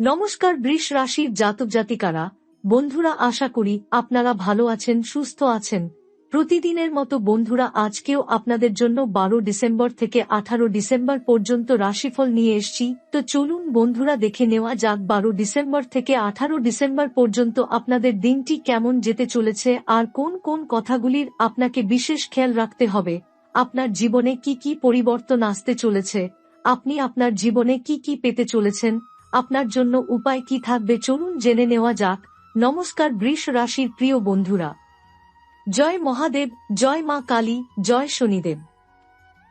নমস্কার বৃষ রাশির জাতক জাতিকারা, বন্ধুরা আশা করি আপনারা ভালো আছেন, সুস্থ আছেন। প্রতিদিনের মতো বন্ধুরা আজকেও আপনাদের জন্য বারো ডিসেম্বর থেকে আঠারো ডিসেম্বর পর্যন্ত রাশিফল নিয়ে এসছি। তো চলুন বন্ধুরা দেখে নেওয়া যাক বারো ডিসেম্বর থেকে আঠারো ডিসেম্বর পর্যন্ত আপনাদের দিনটি কেমন যেতে চলেছে আর কোন কোন কথাগুলির আপনাকে বিশেষ খেয়াল রাখতে হবে। আপনার জীবনে কি কি পরিবর্তন আসতে চলেছে? আপনি আপনার জীবনে কি কি পেতে চলেছেন? আপনার জন্য উপায় কি থাকবে চলুন জেনে নেওয়া যাক। নমস্কার, বৃষ রাশির প্রিয় বন্ধুরা। জয় মহাদেব, জয় মা কালী, জয় শনিদেব।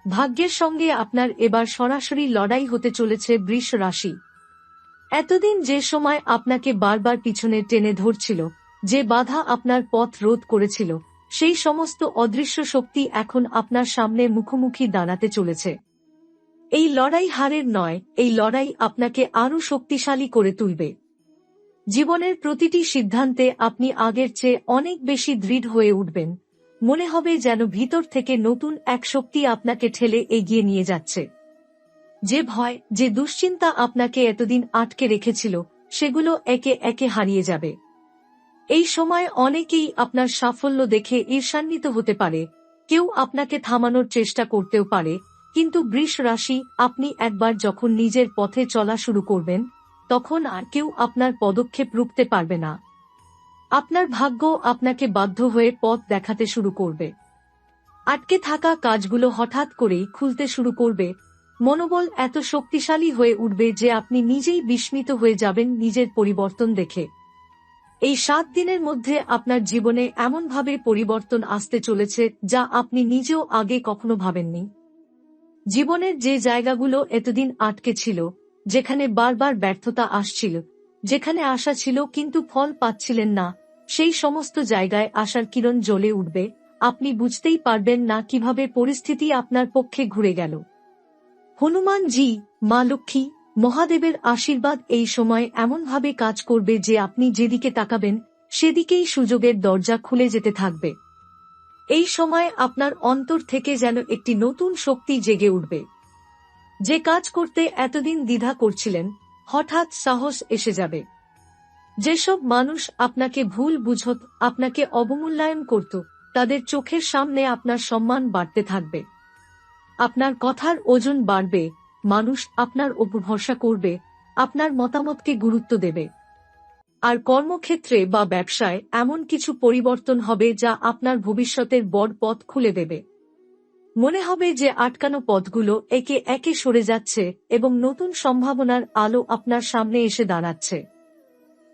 ভাগ্যের সঙ্গে আপনার এবার সরাসরি লড়াই হতে চলেছে বৃষ রাশি। এতদিন যে সময় আপনাকে বারবার পিছনে টেনে ধরছিল, যে বাধা আপনার পথ রোধ করেছিল, সেই সমস্ত অদৃশ্য শক্তি এখন আপনার সামনে মুখোমুখি দাঁড়াতে চলেছে। এই লড়াই হারের নয়, এই লড়াই আপনাকে আরও শক্তিশালী করে তুলবে। জীবনের প্রতিটি সিদ্ধান্তে আপনি আগের চেয়ে অনেক বেশি দৃঢ় হয়ে উঠবেন। মনে হবে যেন ভিতর থেকে নতুন এক শক্তি আপনাকে ঠেলে এগিয়ে নিয়ে যাচ্ছে। যে ভয়, যে দুশ্চিন্তা আপনাকে এতদিন আটকে রেখেছিল, সেগুলো একে একে হারিয়ে যাবে। এই সময় অনেকেই আপনার সাফল্য দেখে ঈর্ষান্বিত হতে পারে। কেউ আপনাকে থামানোর চেষ্টা করতেও পারে কিন্তু বৃষ রাশি, আপনি একবার যখন নিজের পথে চলা শুরু করবেন, তখন আর কেউ আপনার পদক্ষেপ রুখতে পারবে না। আপনার ভাগ্য আপনাকে বাধ্য হয়ে পথ দেখাতে শুরু করবে। আটকে থাকা কাজগুলো হঠাৎ করেই খুলতে শুরু করবে। মনোবল এত শক্তিশালী হয়ে উঠবে যে আপনি নিজেই বিস্মিত হয়ে যাবেন নিজের পরিবর্তন দেখে। এই সাত দিনের মধ্যে আপনার জীবনে এমনভাবে পরিবর্তন আসতে চলেছে যা আপনি নিজেও আগে কখনো ভাবেননি। জীবনের যে জায়গাগুলো এতদিন আটকে ছিল, যেখানে বারবার ব্যর্থতা আসছিল, যেখানে আশা ছিল কিন্তু ফল পাচ্ছিলেন না, সেই সমস্ত জায়গায় আশার কিরণ জ্বলে উঠবে, আপনি বুঝতেই পারবেন না কীভাবে পরিস্থিতি আপনার পক্ষে ঘুরে গেল। হনুমান জি মা লক্ষ্মী, মহাদেবের আশীর্বাদ এই সময় এমনভাবে কাজ করবে যে আপনি যেদিকে তাকাবেন, সেদিকেই সুযোগের দরজা খুলে যেতে থাকবে। এই সময় আপনার অন্তর থেকে যেন একটি নতুন শক্তি জেগে উঠবে। যে কাজ করতে এতদিন দ্বিধা করছিলেন, হঠাৎ সাহস এসে যাবে। যেসব মানুষ আপনাকে ভুল বুঝত, আপনাকে অবমূল্যায়ন করত, তাদের চোখের সামনে আপনার সম্মান বাড়তে থাকবে। আপনার কথার ওজন বাড়বে, মানুষ আপনার ওপর ভরসা করবে, আপনার মতামতকে গুরুত্ব দেবে। আর কর্মক্ষেত্রে বা ব্যবসায় এমন কিছু পরিবর্তন হবে যা আপনার ভবিষ্যতের বড় পথ খুলে দেবে। মনে হবে যে আটকানো পথগুলো একে একে সরে যাচ্ছে এবং নতুন সম্ভাবনার আলো আপনার সামনে এসে দাঁড়াচ্ছে।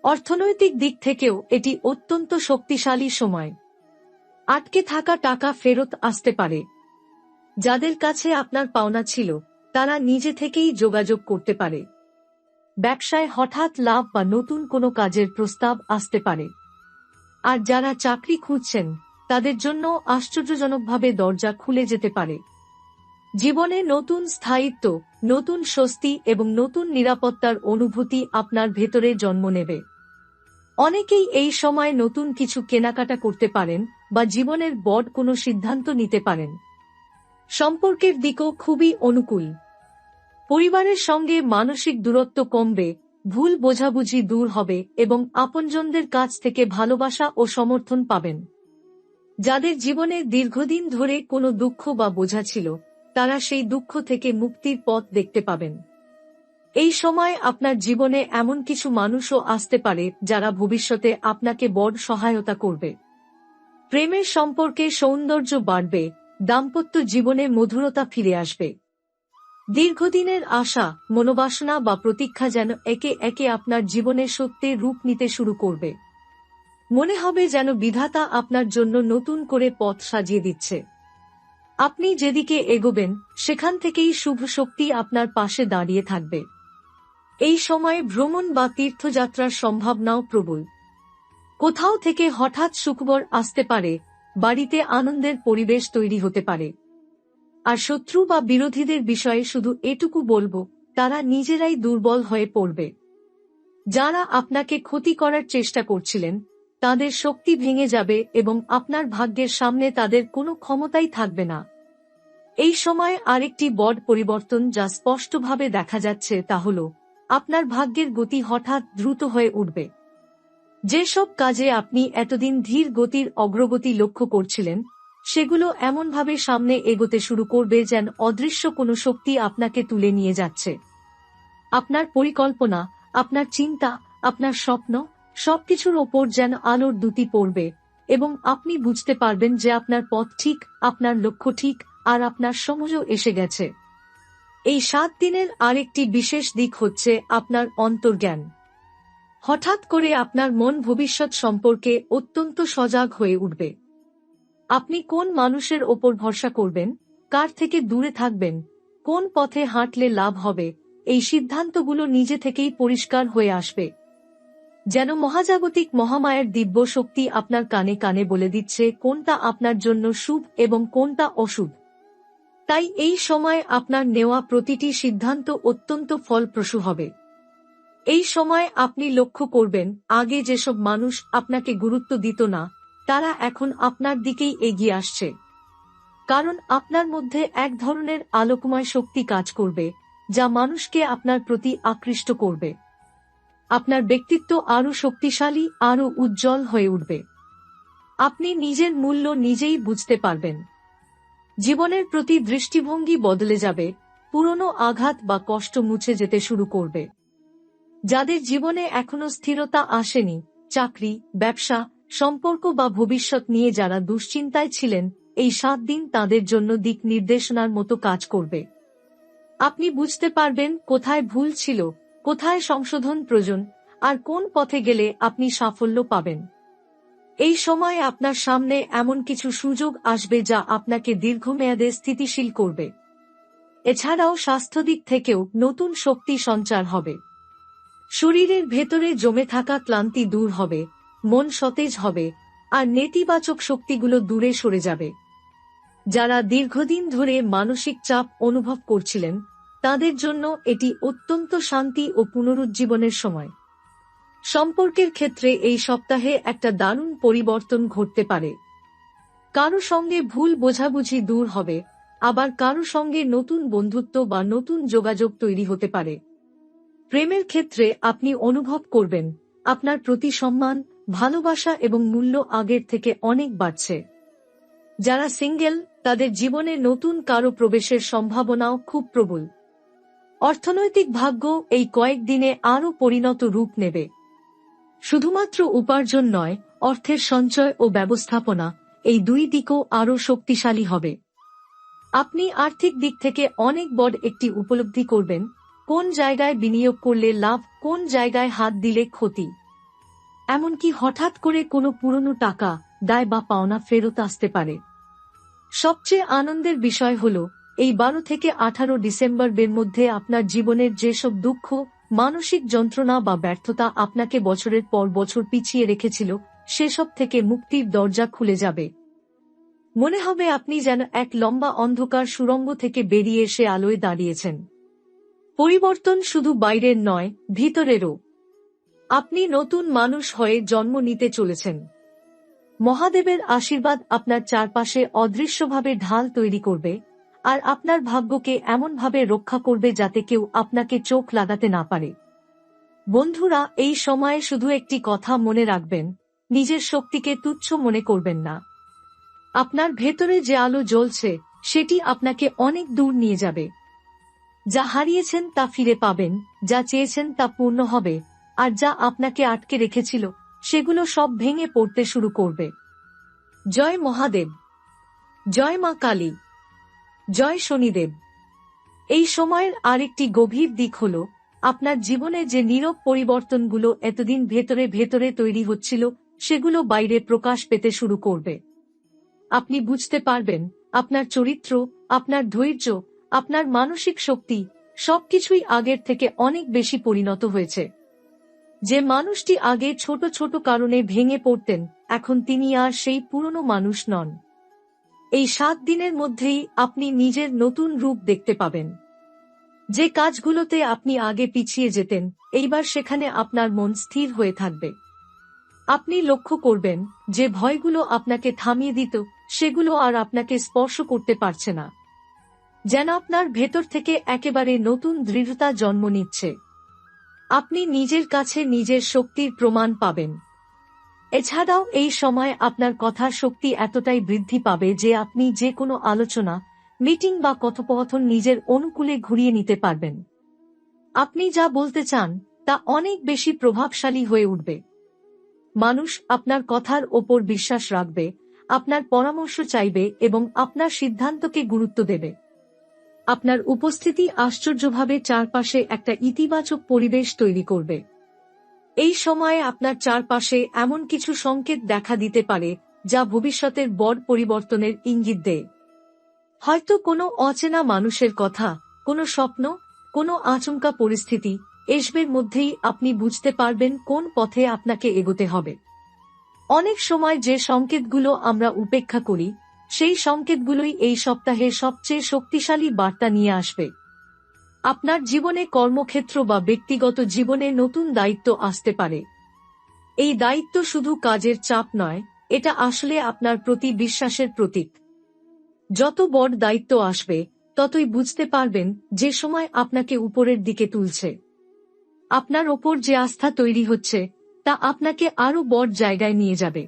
অর্থনৈতিক দিক থেকেও এটি অত্যন্ত শক্তিশালী সময়। আটকে থাকা টাকা ফেরত আসতে পারে। যাদের কাছে আপনার পাওনা ছিল, তারা নিজে থেকেই যোগাযোগ করতে পারে। ব্যবসায় হঠাৎ লাভ বা নতুন কোনো কাজের প্রস্তাব আসতে পারে। আর যারা চাকরি খুঁজছেন, তাদের জন্য আশ্চর্যজনকভাবে দরজা খুলে যেতে পারে। জীবনে নতুন স্থায়িত্ব, নতুন স্বস্তি এবং নতুন নিরাপত্তার অনুভূতি আপনার ভেতরে জন্ম নেবে। অনেকেই এই সময় নতুন কিছু কেনাকাটা করতে পারেন বা জীবনের বড় কোনো সিদ্ধান্ত নিতে পারেন। সম্পর্কের দিকও খুবই অনুকূল। পরিবারের সঙ্গে মানসিক দূরত্ব কমবে, ভুল বোঝাবুঝি দূর হবে এবং আপনজনদের কাছ থেকে ভালোবাসা ও সমর্থন পাবেন। যাদের জীবনে দীর্ঘদিন ধরে কোনো দুঃখ বা বোঝা ছিল, তারা সেই দুঃখ থেকে মুক্তির পথ দেখতে পাবেন। এই সময় আপনার জীবনে এমন কিছু মানুষও আসতে পারে যারা ভবিষ্যতে আপনাকে বড় সহায়তা করবে। প্রেমের সম্পর্কে সৌন্দর্য বাড়বে, দাম্পত্য জীবনে মধুরতা ফিরে আসবে। দীর্ঘদিনের আশা, মনোবাসনা বা প্রতীক্ষা যেন একে একে আপনার জীবনে সত্যের রূপ নিতে শুরু করবে। মনে হবে যেন বিধাতা আপনার জন্য নতুন করে পথ সাজিয়ে দিচ্ছে। আপনি যেদিকে এগোবেন, সেখান থেকেই শুভ শক্তি আপনার পাশে দাঁড়িয়ে থাকবে। এই সময়ে ভ্রমণ বা তীর্থযাত্রার সম্ভাবনাও প্রবল। কোথাও থেকে হঠাৎ সুখবর আসতে পারে, বাড়িতে আনন্দের পরিবেশ তৈরি হতে পারে। আর শত্রু বা বিরোধীদের বিষয়ে শুধু এটুকু বলব, তারা নিজেরাই দুর্বল হয়ে পড়বে। যারা আপনাকে ক্ষতি করার চেষ্টা করছিলেন, তাদের শক্তি ভেঙে যাবে এবং আপনার ভাগ্যের সামনে তাদের কোনো ক্ষমতাই থাকবে না। এই সময় আরেকটি বড় পরিবর্তন যা স্পষ্টভাবে দেখা যাচ্ছে তা হল, আপনার ভাগ্যের গতি হঠাৎ দ্রুত হয়ে উঠবে। যেসব কাজে আপনি এতদিন ধীর গতির অগ্রগতি লক্ষ্য করছিলেন সেগুলো এমনভাবে সামনে এগোতে শুরু করবে যেন অদৃশ্য কোনো শক্তি আপনাকে তুলে নিয়ে যাচ্ছে। আপনার পরিকল্পনা, আপনার চিন্তা, আপনার স্বপ্ন, সবকিছুর ওপর যেন আলোর দুটি পড়বে এবং আপনি বুঝতে পারবেন যে আপনার পথ ঠিক, আপনার লক্ষ্য ঠিক, আর আপনার সময়ও এসে গেছে। এই সাত দিনের আরেকটি বিশেষ দিক হচ্ছে আপনার অন্তর্জ্ঞান। হঠাৎ করে আপনার মন ভবিষ্যৎ সম্পর্কে অত্যন্ত সজাগ হয়ে উঠবে। আপনি কোন মানুষের ওপর ভরসা করবেন? কার থেকে দূরে থাকবেন? কোন পথে হাঁটলে লাভ হবে? এই সিদ্ধান্তগুলো নিজে থেকেই পরিষ্কার হয়ে আসবে। যেন মহাজাগতিক মহামায়ের দিব্য শক্তি আপনার কানে কানে বলে দিচ্ছে, কোনটা আপনার জন্য শুভ এবং কোনটা অশুভ। তাই এই সময় আপনার নেওয়া প্রতিটি সিদ্ধান্ত অত্যন্ত ফলপ্রসূ হবে। এই সময় আপনি লক্ষ্য করবেন, আগে যেসব মানুষ আপনাকে গুরুত্ব দিত না তারা এখন আপনার দিকেই এগিয়ে আসছে। কারণ আপনার মধ্যে এক ধরনের আলোকময় শক্তি কাজ করবে, যা মানুষকে আপনার প্রতি আকৃষ্ট করবে। আপনার ব্যক্তিত্ব আরও শক্তিশালী, আরও উজ্জ্বল হয়ে উঠবে। আপনি নিজের মূল্য নিজেই বুঝতে পারবেন। জীবনের প্রতি দৃষ্টিভঙ্গি বদলে যাবে, পুরনো আঘাত বা কষ্ট মুছে যেতে শুরু করবে। যাদের জীবনে এখনও স্থিরতা আসেনি, চাকরি, ব্যবসা সম্পর্ক বা ভবিষ্যৎ নিয়ে যারা দুশ্চিন্তায় ছিলেন, এই সাত দিন তাদের জন্য দিক নির্দেশনার মতো কাজ করবে। আপনি বুঝতে পারবেন কোথায় ভুল ছিল, কোথায় সংশোধন প্রয়োজন, আর কোন পথে গেলে আপনি সাফল্য পাবেন। এই সময় আপনার সামনে এমন কিছু সুযোগ আসবে যা আপনাকে দীর্ঘমেয়াদে স্থিতিশীল করবে। এছাড়াও স্বাস্থ্য দিক থেকেও নতুন শক্তি সঞ্চার হবে। শরীরের ভেতরে জমে থাকা ক্লান্তি দূর হবে মন সতেজ হবে, আর নেতিবাচক শক্তিগুলো দূরে সরে যাবে। যারা দীর্ঘদিন ধরে মানসিক চাপ অনুভব করছিলেন, তাদের জন্য এটি অত্যন্ত শান্তি ও পুনরুজ্জীবনের সময়। সম্পর্কের ক্ষেত্রে এই সপ্তাহে একটা দারুণ পরিবর্তন ঘটতে পারে। কারও সঙ্গে ভুল বোঝাবুঝি দূর হবে, আবার কারও সঙ্গে নতুন বন্ধুত্ব বা নতুন যোগাযোগ তৈরি হতে পারে। প্রেমের ক্ষেত্রে আপনি অনুভব করবেন, আপনার প্রতি সম্মান ভালোবাসা এবং মূল্য আগের থেকে অনেক বাড়ছে। যারা সিঙ্গেল, তাদের জীবনে নতুন কারও প্রবেশের সম্ভাবনাও খুব প্রবল। অর্থনৈতিক ভাগ্য এই কয়েকদিনে আরও পরিণত রূপ নেবে। শুধুমাত্র উপার্জন নয়, অর্থের সঞ্চয় ও ব্যবস্থাপনা এই দুই দিকও আরও শক্তিশালী হবে। আপনি আর্থিক দিক থেকে অনেক বড় একটি উপলব্ধি করবেন, কোন জায়গায় বিনিয়োগ করলে লাভ, কোন জায়গায় হাত দিলে ক্ষতি। এমনকি হঠাৎ করে কোনো পুরনো টাকা, দায় বা পাওনা ফেরত আসতে পারে। সবচেয়ে আনন্দের বিষয় হল, এই বারো থেকে আঠারো ডিসেম্বরের মধ্যে আপনার জীবনের যেসব দুঃখ, মানসিক যন্ত্রণা বা ব্যর্থতা আপনাকে বছরের পর বছর পিছিয়ে রেখেছিল, সেসব থেকে মুক্তির দরজা খুলে যাবে। মনে হবে আপনি যেন এক লম্বা অন্ধকার সুরঙ্গ থেকে বেরিয়ে এসে আলোয় দাঁড়িয়েছেন। পরিবর্তন শুধু বাইরের নয়, ভিতরেরও। আপনি নতুন মানুষ হয়ে জন্ম নিতে চলেছেন। মহাদেবের আশীর্বাদ আপনার চারপাশে অদৃশ্যভাবে ঢাল তৈরি করবে, আর আপনার ভাগ্যকে এমনভাবে রক্ষা করবে যাতে কেউ আপনাকে চোখ লাগাতে না পারে। বন্ধুরা, এই সময়ে শুধু একটি কথা মনে রাখবেন, নিজের শক্তিকে তুচ্ছ মনে করবেন না। আপনার ভেতরে যে আলো জ্বলছে, সেটি আপনাকে অনেক দূর নিয়ে যাবে। যা হারিয়েছেন তা ফিরে পাবেন, যা চেয়েছেন তা পূর্ণ হবে আর যা আপনাকে আটকে রেখেছিল, সেগুলো সব ভেঙে পড়তে শুরু করবে। জয় মহাদেব। জয় মা কালী। জয় শনিদেব। এই সময়ের আরেকটি গভীর দিক হল, আপনার জীবনে যে নীরব পরিবর্তনগুলো এতদিন ভেতরে ভেতরে তৈরি হচ্ছিল, সেগুলো বাইরে প্রকাশ পেতে শুরু করবে। আপনি বুঝতে পারবেন, আপনার চরিত্র, আপনার ধৈর্য, আপনার মানসিক শক্তি, সবকিছুই আগের থেকে অনেক বেশি পরিণত হয়েছে। যে মানুষটি আগে ছোট ছোট কারণে ভেঙে পড়তেন, এখন তিনি আর সেই পুরনো মানুষ নন। এই সাত দিনের মধ্যেই আপনি নিজের নতুন রূপ দেখতে পাবেন। যে কাজগুলোতে আপনি আগে পিছিয়ে যেতেন, এইবার সেখানে আপনার মন স্থির হয়ে থাকবে। আপনি লক্ষ্য করবেন, যে ভয়গুলো আপনাকে থামিয়ে দিত, সেগুলো আর আপনাকে স্পর্শ করতে পারছে না। যেন আপনার ভেতর থেকে একেবারে নতুন দৃঢ়তা জন্ম নিচ্ছে। আপনি নিজের কাছে নিজের শক্তির প্রমাণ পাবেন। এছাড়াও এই সময় আপনার কথার শক্তি এতটাই বৃদ্ধি পাবে যে আপনি যে কোনো আলোচনা, মিটিং বা কথোপকথন নিজের অনুকূলে ঘুরিয়ে নিতে পারবেন। আপনি যা বলতে চান, তা অনেক বেশি প্রভাবশালী হয়ে উঠবে। মানুষ আপনার কথার ওপর বিশ্বাস রাখবে, আপনার পরামর্শ চাইবে এবং আপনার সিদ্ধান্তকে গুরুত্ব দেবে। আপনার উপস্থিতি আশ্চর্যভাবে চারপাশে একটা ইতিবাচক পরিবেশ তৈরি করবে। এই সময়ে আপনার চারপাশে এমন কিছু সংকেত দেখা দিতে পারে, যা ভবিষ্যতের বড় পরিবর্তনের ইঙ্গিত দেয়। হয়তো কোনো অচেনা মানুষের কথা, কোনো স্বপ্ন, কোনো আচমকা পরিস্থিতি এসবের মধ্যেই আপনি বুঝতে পারবেন কোন পথে আপনাকে এগোতে হবে। অনেক সময় যে সংকেতগুলো আমরা উপেক্ষা করি সেই সংকেতগুলোই এই সপ্তাহে সবচেয়ে শক্তিশালী বার্তা নিয়ে আসবে। আপনার জীবনে কর্মক্ষেত্র বা ব্যক্তিগত জীবনে নতুন দায়িত্ব আসতে পারে। এই দায়িত্ব শুধু কাজের চাপ নয়, এটা আসলে আপনার প্রতি বিশ্বাসের প্রতীক। যত বড় দায়িত্ব আসবে, ততই বুঝতে পারবেন যে সময় আপনাকে উপরের দিকে তুলছে। আপনার ওপর যে আস্থা তৈরি হচ্ছে, তা আপনাকে আরও বড় জায়গায় নিয়ে যাবে।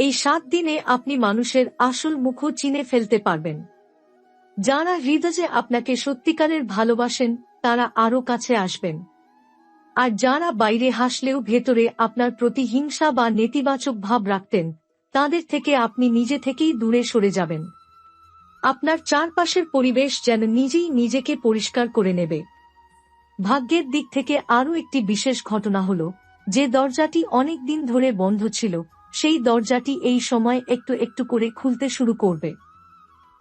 এই সাত দিনে আপনি মানুষের আসল মুখ চিনে ফেলতে পারবেন। যারা হৃদয়ে আপনাকে সত্যিকারের ভালোবাসেন, তারা আরও কাছে আসবেন। আর যারা বাইরে হাসলেও ভেতরে আপনার প্রতি হিংসা বা নেতিবাচক ভাব রাখতেন, তাদের থেকে আপনি নিজে থেকেই দূরে সরে যাবেন। আপনার চারপাশের পরিবেশ যেন নিজেই নিজেকে পরিষ্কার করে নেবে। ভাগ্যের দিক থেকে আরও একটি বিশেষ ঘটনা হল, যে দরজাটি অনেক দিন ধরে বন্ধ ছিল সেই দরজাটি এই সময় একটু একটু করে খুলতে শুরু করবে।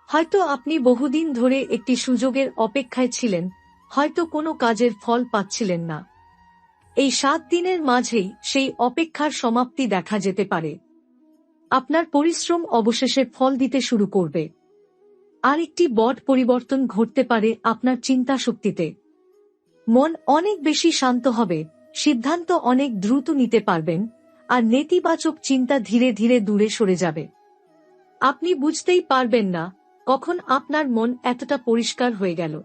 হয়তো আপনি বহুদিন ধরে একটি সুযোগের অপেক্ষায় ছিলেন, হয়তো কোনো কাজের ফল পাচ্ছিলেন না। এই সাত দিনের মাঝেই সেই অপেক্ষার সমাপ্তি দেখা যেতে পারে। আপনার পরিশ্রম অবশেষে ফল দিতে শুরু করবে। আরেকটি বট পরিবর্তন ঘটতে পারে আপনার চিন্তা শক্তিতে মন অনেক বেশি শান্ত হবে, সিদ্ধান্ত অনেক দ্রুত নিতে পারবেন আর নেতিবাচক চিন্তা ধীরে ধীরে দূরে সরে যাবে। আপনি বুঝতেই পারবেন না কখন আপনার মন এতটা পরিষ্কার হয়ে গেল।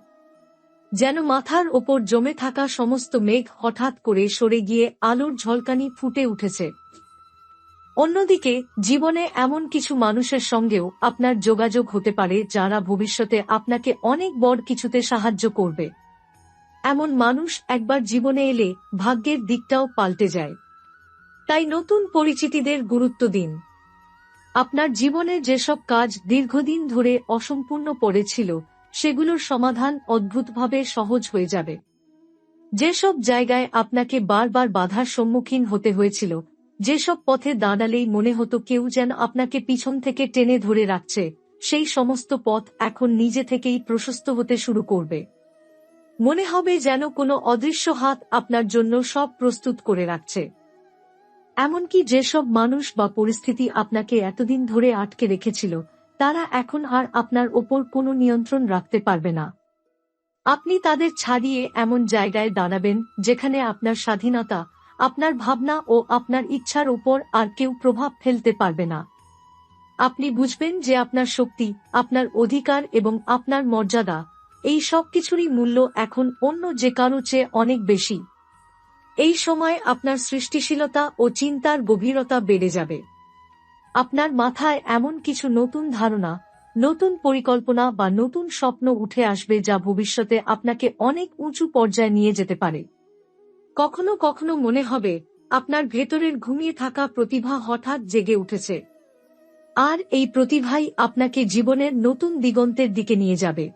যেন মাথার ওপর জমে থাকা সমস্ত মেঘ হঠাৎ করে সরে গিয়ে আলোর ঝলকানি ফুটে উঠেছে। অন্যদিকে, জীবনে এমন কিছু মানুষের সঙ্গেও আপনার যোগাযোগ হতে পারে যারা ভবিষ্যতে আপনাকে অনেক বড় কিছুতে সাহায্য করবে। এমন মানুষ একবার জীবনে এলে ভাগ্যের দিকটাও পাল্টে যায়। তাই নতুন পরিচিতিদের গুরুত্ব দিন। আপনার জীবনে যেসব কাজ দীর্ঘদিন ধরে অসম্পূর্ণ পড়েছিল, সেগুলোর সমাধান অদ্ভুতভাবে সহজ হয়ে যাবে। যেসব জায়গায় আপনাকে বারবার বাধার সম্মুখীন হতে হয়েছিল, যেসব পথে দাঁড়ালেই মনে হতো কেউ যেন আপনাকে পিছন থেকে টেনে ধরে রাখছে, সেই সমস্ত পথ এখন নিজে থেকেই প্রশস্ত হতে শুরু করবে। মনে হবে যেন কোনো অদৃশ্য হাত আপনার জন্য সব প্রস্তুত করে রাখছে। এমনকি যেসব মানুষ বা পরিস্থিতি আপনাকে এতদিন ধরে আটকে রেখেছিল, তারা এখন আর আপনার ওপর কোনো নিয়ন্ত্রণ রাখতে পারবে না। আপনি তাদের ছাড়িয়ে এমন জায়গায় দাঁড়াবেন, যেখানে আপনার স্বাধীনতা, আপনার ভাবনা ও আপনার ইচ্ছার উপর আর কেউ প্রভাব ফেলতে পারবে না। আপনি বুঝবেন যে আপনার শক্তি, আপনার অধিকার এবং আপনার মর্যাদা, এই সব কিছুরই মূল্য এখন অন্য যে কারও চেয়ে অনেক বেশি। এই সময় আপনার সৃষ্টিশীলতা ও চিন্তার গভীরতা বেড়ে যাবে। আপনার মাথায় এমন কিছু নতুন ধারণা, নতুন পরিকল্পনা বা নতুন স্বপ্ন উঠে আসবে যা ভবিষ্যতে আপনাকে অনেক উঁচু পর্যায়ে নিয়ে যেতে পারে। কখনো কখনো মনে হবে, আপনার ভেতরের ঘুমিয়ে থাকা প্রতিভা হঠাৎ জেগে উঠেছে। আর এই প্রতিভাই আপনাকে জীবনের নতুন দিগন্তের দিকে নিয়ে যাবে।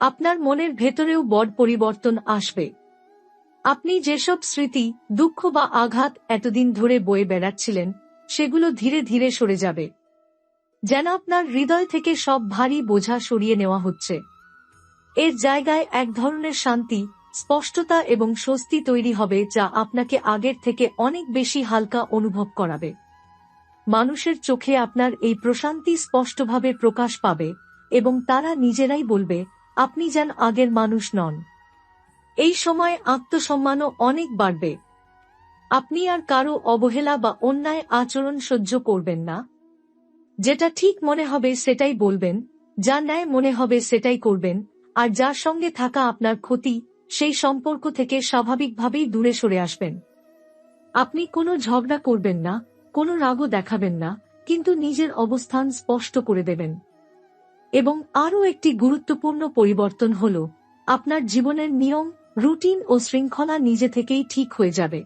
আপনার মনের ভেতরেও বড় পরিবর্তন আসবে। আপনি যেসব স্মৃতি, দুঃখ বা আঘাত এতদিন ধরে বয়ে বেড়াচ্ছিলেন, সেগুলো ধীরে ধীরে সরে যাবে। যেন আপনার হৃদয় থেকে সব ভারী বোঝা সরিয়ে নেওয়া হচ্ছে। এর জায়গায় এক ধরনের শান্তি, স্পষ্টতা এবং স্বস্তি তৈরি হবে যা আপনাকে আগের থেকে অনেক বেশি হালকা অনুভব করাবে। মানুষের চোখে আপনার এই প্রশান্তি স্পষ্টভাবে প্রকাশ পাবে এবং তারা নিজেরাই বলবে, আপনি যেন আগের মানুষ নন। এই সময় আত্মসম্মানও অনেক বাড়বে। আপনি আর কারও অবহেলা বা অন্যায় আচরণ সহ্য করবেন না। যেটা ঠিক মনে হবে সেটাই বলবেন, যা ন্যায় মনে হবে সেটাই করবেন, আর যার সঙ্গে থাকা আপনার ক্ষতি, সেই সম্পর্ক থেকে স্বাভাবিকভাবেই দূরে সরে আসবেন। আপনি কোনো ঝগড়া করবেন না, কোনো রাগও দেখাবেন না, কিন্তু নিজের অবস্থান স্পষ্ট করে দেবেন। এবং আরও একটি গুরুত্বপূর্ণ পরিবর্তন হল, আপনার জীবনের নিয়ম রুটিন ও শৃঙ্খলা নিজে থেকেই ঠিক হয়ে যাবে।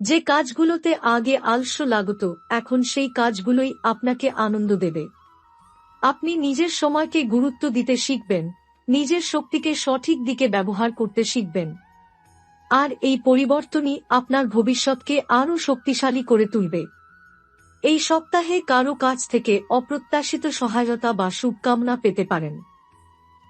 যে কাজগুলোতে আগে আলস্য লাগত, এখন সেই কাজগুলোই আপনাকে আনন্দ দেবে। আপনি নিজের সময়কে গুরুত্ব দিতে শিখবেন, নিজের শক্তিকে সঠিক দিকে ব্যবহার করতে শিখবেন। আর এই পরিবর্তনই আপনার ভবিষ্যৎকে আরও শক্তিশালী করে তুলবে। এই সপ্তাহে কারও কাছ থেকে অপ্রত্যাশিত সহায়তা বা শুভকামনা পেতে পারেন।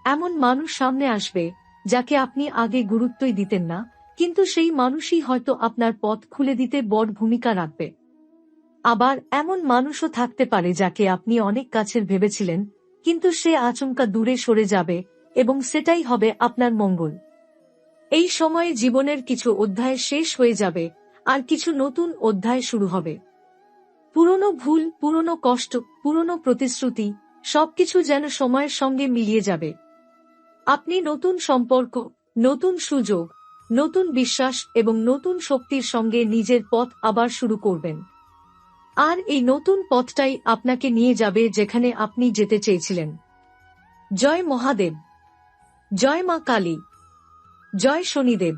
এমন মানুষ সামনে আসবে যাকে আপনি আগে গুরুত্বই দিতেন না, কিন্তু সেই মানুষই হয়তো আপনার পথ খুলে দিতে বড় ভূমিকা রাখবে। আবার এমন মানুষও থাকতে পারে যাকে আপনি অনেক কাছের ভেবেছিলেন, কিন্তু সে আচমকা দূরে সরে যাবে এবং সেটাই হবে আপনার মঙ্গল। এই সময়ে জীবনের কিছু অধ্যায় শেষ হয়ে যাবে, আর কিছু নতুন অধ্যায় শুরু হবে। পুরনো ভুল, পুরনো কষ্ট, পুরনো প্রতিশ্রুতি, সবকিছু যেন সময়ের সঙ্গে মিলিয়ে যাবে। আপনি নতুন সম্পর্ক, নতুন সুযোগ, নতুন বিশ্বাস এবং নতুন শক্তির সঙ্গে নিজের পথ আবার শুরু করবেন। আর এই নতুন পথটাই আপনাকে নিয়ে যাবে যেখানে আপনি যেতে চেয়েছিলেন। জয় মহাদেব, জয় মা কালী, জয় শনিদেব।